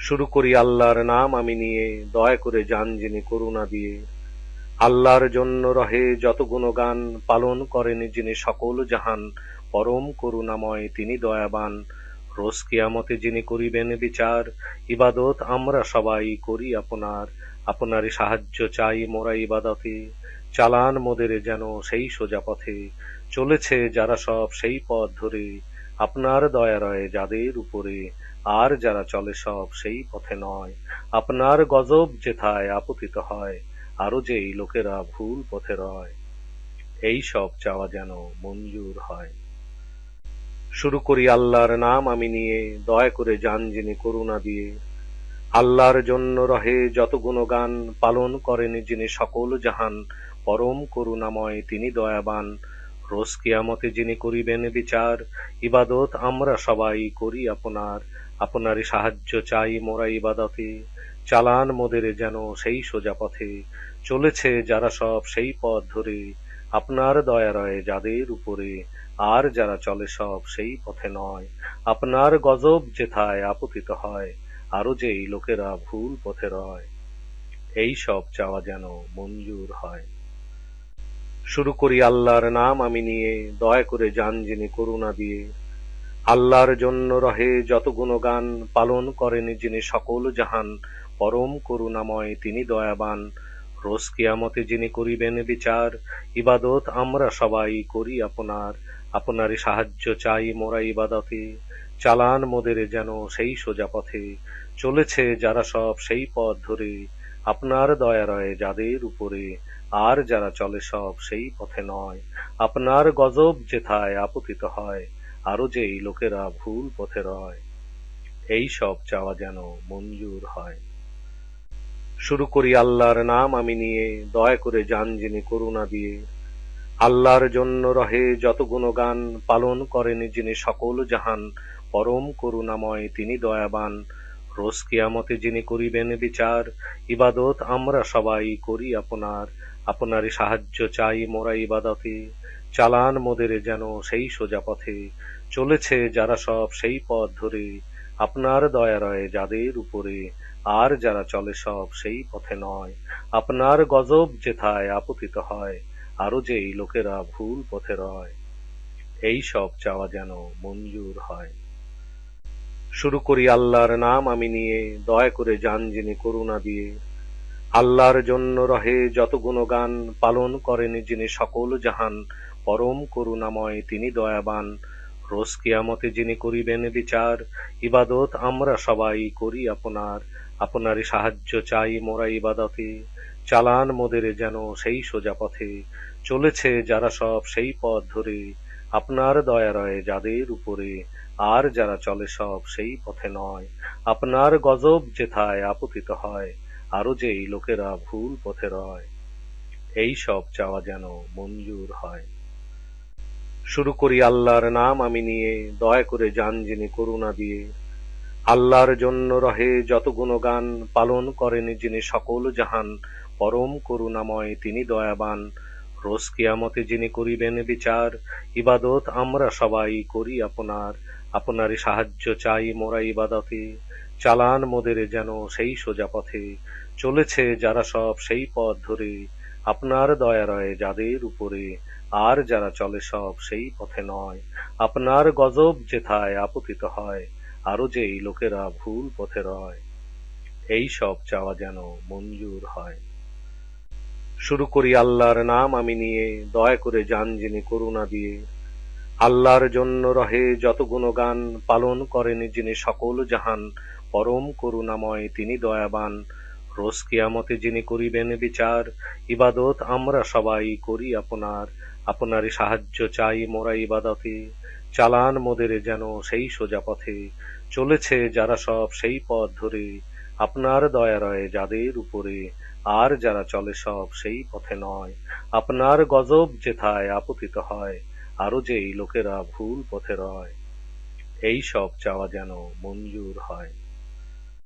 শুরু করি আল্লাহর নাম আমি নিয়ে, দয়া করে যান যিনি করুণা দিয়ে। আল্লাহর জন্য রহে যত গুণগান পালন করেন যিনি সকল জাহান, পরম করুণাময় তিনি দয়াবান। রোজ কিয়ামতে যিনি করিবেন বিচার, ইবাদত আমরা সবাই করি আপনার। আপনারই সাহায্য চাই মোরা ইবাদতে, চালান মোদের যেন সেই সোজা পথে চলেছে যারা সব সেই পথ ধরে আপনার দয়া রয়ে যাদের উপরে আর যারা চলে সব সেই পথে নয়। আপনার গজব যেথায় আপতিত হয় আরও যে এই লোকেরা ভুল পথে রয়। এই সব চাওয়া যেন মঞ্জুর হয়। শুরু করি আল্লাহর নাম আমি নিয়ে, দয়া করে যান যিনি করুণা দিয়ে। আল্লাহর জন্য রহে যত গুণগান, পালন করেন যিনি সকল জাহান। পরম করুণাময় তিনি দয়াবান। রোজ কিয়ামতে যিনি করিবেন বিচার, ইবাদত আমরা সবাই করি আপনার। আপনারই সাহায্য চাই মোরা ইবাদতে। চালান মোদের যেন সেই সোজা পথে। চলেছে যারা সব সেই পথ ধরে। আপনার দয়া রয়ে যাদের উপরে। আর যারা চলে সব সেই পথে নয়। আপনার গজব যেথায় আপতিত হয়, আরও যে এই লোকেরা ভুল পথে রয়। এই সব চাওয়া যেন মঞ্জুর হয়। শুরু করি আল্লাহর নাম আমি নিয়ে, দয়া করে যান যিনি করুণা দিয়ে। আল্লাহর জন্য রহে যত গুণগান পালন করেন যিনি সকল জাহান, পরম করুণাময় তিনি দয়াবান। রোজ কিয়ামতে যিনি করিবেন বিচার, ইবাদত আমরা সবাই করি আপনার। আপনারই সাহায্য চাই মোরা ইবাদতে। চালান মোদের যেন সেই সোজা পথে। চলেছে যারা সব সেই পথ ধরে। আপনার দয়া রয়ে যাদের উপরে আর যারা চলে সব সেই পথে নয়। আপনার গজব যেথায় আপতিত হয় আরও যে এই লোকেরা ভুল পথে রয়। এই সব চাওয়া যেন মঞ্জুর হয়। শুরু করি আল্লাহর নাম আমি নিয়ে, দয়া করে যান যিনি করুণা দিয়ে। আল্লাহর জন্য রহে যত গুণগান, পালন করেন যিনি সকল জাহান। পরম করুণাময় তিনি দয়াবান। রোজ কিয়ামতে যিনি করিবেন বিচার, ইবাদত আমরা সবাই করি আপনার। আপনারই সাহায্য চাই মোরা ইবাদতে। চালান মোদের যেন সেই সোজা পথে। চলেছে যারা সব সেই পথ ধরে। আপনার দয়া রয়ে যাদের উপরে। আর যারা চলে সব সেই পথে নয়। আপনার গজব যেথায় আপতিত হয়, আরও যে এই লোকেরা ভুল পথে রয়। এই সব চাওয়া যেন মঞ্জুর হয়। শুরু করি আল্লাহর নাম, আমি নিয়ে দয়া করে যান যিনি করুণা দিয়ে। আল্লাহর জন্য রহে যত গুণগান পালন করেন যিনি সকল জাহান, পরম করুণাময় তিনি দয়াবান। রোজ কিয়ামতে যিনি করিবেন বিচার, ইবাদত আমরা সবাই করি আপনার। আপনারই সাহায্য চাই মোরা ইবাদতে। চালান মোদের যেন সেই সোজা পথে চলেছে যারা সব সেই পথ ধরে। আপনার দয়া রয়ে যাদের উপরে আর যারা চলে সব সেই পথে নয়। আপনার গজব যেথায় আপতিত হয় আরও যে লোকেরা ভুল পথে রয়। এই সব চাওয়া যেন মঞ্জুর হয়। শুরু করি আল্লাহর নাম আমি নিয়ে, দয়া করে যান যিনি করুণা দিয়ে। আল্লাহর জন্য রহে যত গুণগান, পালন করেন যিনি সকল জাহান। পরম করুণাময় তিনি দয়াবান। রোজ কিয়ামতে যিনি করিবেন বিচার, ইবাদত আমরা সবাই করি আপনার। আপনারই সাহায্য চাই মোরা ইবাদতে। চালান মোদের যেন সেই সোজা পথে। চলেছে যারা সব সেই পথ ধরে। আপনার দয়া রয়ে যাদের উপরে। আর যারা চলে সব সেই পথে নয়। আপনার গজব যেথায় আপতিত হয়, আরও যে এই লোকেরা ভুল পথে রয়। এই সব চাওয়া যেন মঞ্জুর হয়। শুরু করি আল্লাহর নাম আমি নিয়ে, দয়া করে যান যিনি করুণা দিয়ে। আল্লাহর জন্য রহে যত গুণগান পালন করেন যিনি সকল জাহান, পরম করুণাময় তিনি দয়াবান। রোজ কিয়ামতে যিনি করিবেন বিচার, ইবাদত আমরা সবাই করি আপনার। আপনারই সাহায্য চাই মোরা ইবাদতে, চালান মোদের যেন সেই সোজা পথে চলেছে যারা সব সেই পথ ধরে আপনার দয়া রয়ে যাদের উপরে আর যারা চলে সব সেই পথে নয়। আপনার গজব যেথায় আপতিত হয়, আরও যে এই লোকেরা ভুল পথে রয়। এই সব চাওয়া যেন মঞ্জুর হয়।